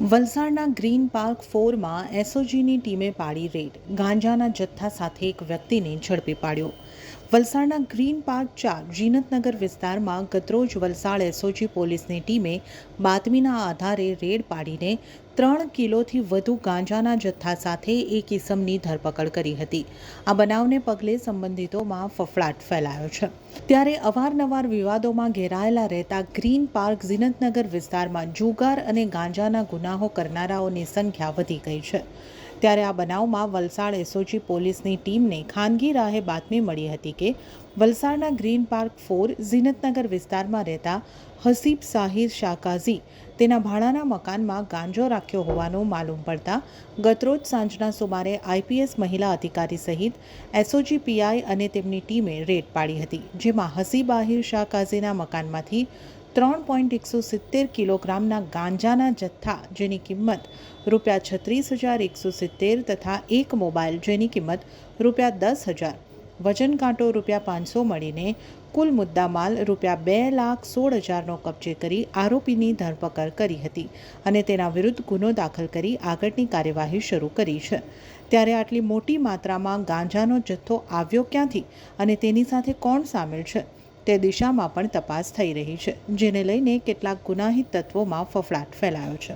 વલસાડના green park ફોરમાં એસઓજીની ટીમે પાડી રેડ. ગાંજાના જથ્થા સાથે એક વ્યક્તિને ઝડપી પાડ્યો. વલસાડના ગ્રીન પાર્ક ચાર જીનતનગર વિસ્તારમાં ગતરોજ વલસાડ એસઓજી પોલીસની ટીમે બાતમીના આધારે રેડ પાડીને ત્રણ કિલોથી વધુ ગાંજાના જથ્થા સાથે એક ઇસમની ધરપકડ કરી હતી. આ બનાવને પગલે સંબંધિતોમાં ફફડાટ ફેલાયો છે. ત્યારે અવારનવાર વિવાદોમાં ઘેરાયેલા રહેતા ગ્રીન પાર્ક ઝીનતનગર વિસ્તારમાં જુગાર અને ગાંજાના ગુનાહો કરનારાઓની સંખ્યા વધી ગઈ છે. ત્યારે આ બનાવમાં વલસાડ એસઓજી પોલીસની ટીમને ખાનગી રાહે બાતમી મળી હતી કે વલસાડના ગ્રીન પાર્ક ફોર ઝીનતનગર વિસ્તારમાં રહેતા હસીબ સાહિર શાકાઝી તેના ભાડાના મકાનમાં ગાંજો રાખ્યો હોવાનું માલુમ પડતા ગતરોજ સાંજના સુમારે આઈપીએસ મહિલા અધિકારી સહિત એસઓજી પીઆઈ અને તેમની ટીમે રેડ પાડી હતી, જેમાં હસીબ આહિર શાકાઝીના મકાનમાંથી ત્રણ પોઈન્ટ એકસો સિત્તેર કિલોગ્રામના ગાંજાના જથ્થા જેની કિંમત રૂપિયા છત્રીસ હજાર એકસો સિત્તેર તથા એક મોબાઈલ જેની કિંમત રૂપિયા દસ હજાર, વજન કાંટો રૂપિયા પાંચસો મળીને કુલ મુદ્દામાલ રૂપિયા બે લાખ સોળ હજારનો કબજે કરી આરોપીની ધરપકડ કરી હતી અને તેના વિરુદ્ધ ગુનો દાખલ કરી આગળની કાર્યવાહી શરૂ કરી છે. ત્યારે આટલી મોટી માત્રામાં ગાંજાનો જથ્થો આવ્યો ક્યાંથી અને તેની સાથે કોણ સામેલ છે? તે દિશામાં પણ તપાસ થઈ રહી છે, જેને લઈને કેટલાક ગુનાહિત તત્વોમાં ફફડાટ ફેલાયો છે.